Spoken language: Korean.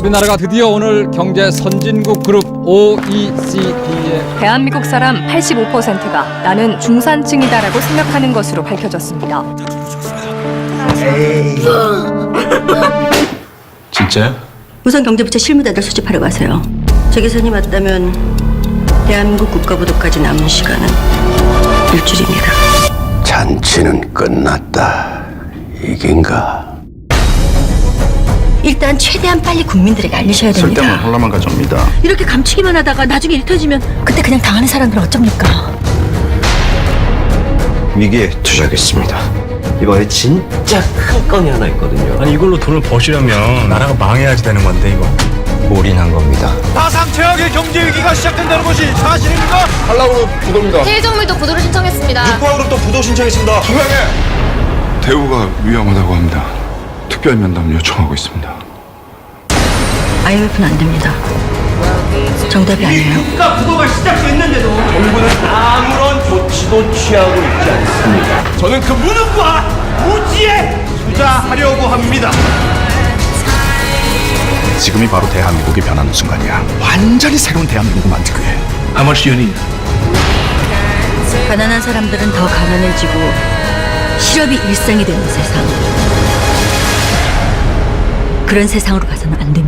우리나라가 드디어 오늘 경제 선진국 그룹 OECD에 대한민국 사람 85%가 나는 중산층이다라고 생각하는 것으로 밝혀졌습니다. 진짜요? 우선 경제부처 실무자들 수집하러 가세요. 제 계산이 맞다면 대한민국 국가부도까지 남은 시간은 일주일입니다. 잔치는 끝났다. 이긴가? 일단 최대한 빨리 국민들에게 알리셔야 됩니다. 쓸데없는 혼란만 가져옵니다. 이렇게 감추기만 하다가 나중에 일 터지면 그때 그냥 당하는 사람들은 어쩝니까? 위기에 투자하겠습니다. 이번에 진짜 큰 건이 하나 있거든요. 아니 이걸로 돈을 버시려면 나라가 망해야지 되는 건데 이거 올인한 겁니다. 파상 최악의 경제 위기가 시작된다는 것이 사실입니까? 한라으로 부도입니다. 해외정밀도 부도를 신청했습니다. 또 부도 신청했습니다. 투명해. 대우가 위험하다고 합니다. 특별 면담 요청하고 있습니다. IMF는 안 됩니다. 정답이 아니에요. 정부는 아무런 조치도 취하고 있지 않습니다. 저는 그 무능과 무지에 투자하려고 합니다. 지금이 바로 대한민국이 변하는 순간이야. 완전히 새로운 대한민국을 만들기 위해. How much do you need? 가난한 사람들은 더 가난해지고 실업이 일상이 되는 세상. 그런 세상으로 가서는 안 됩니다.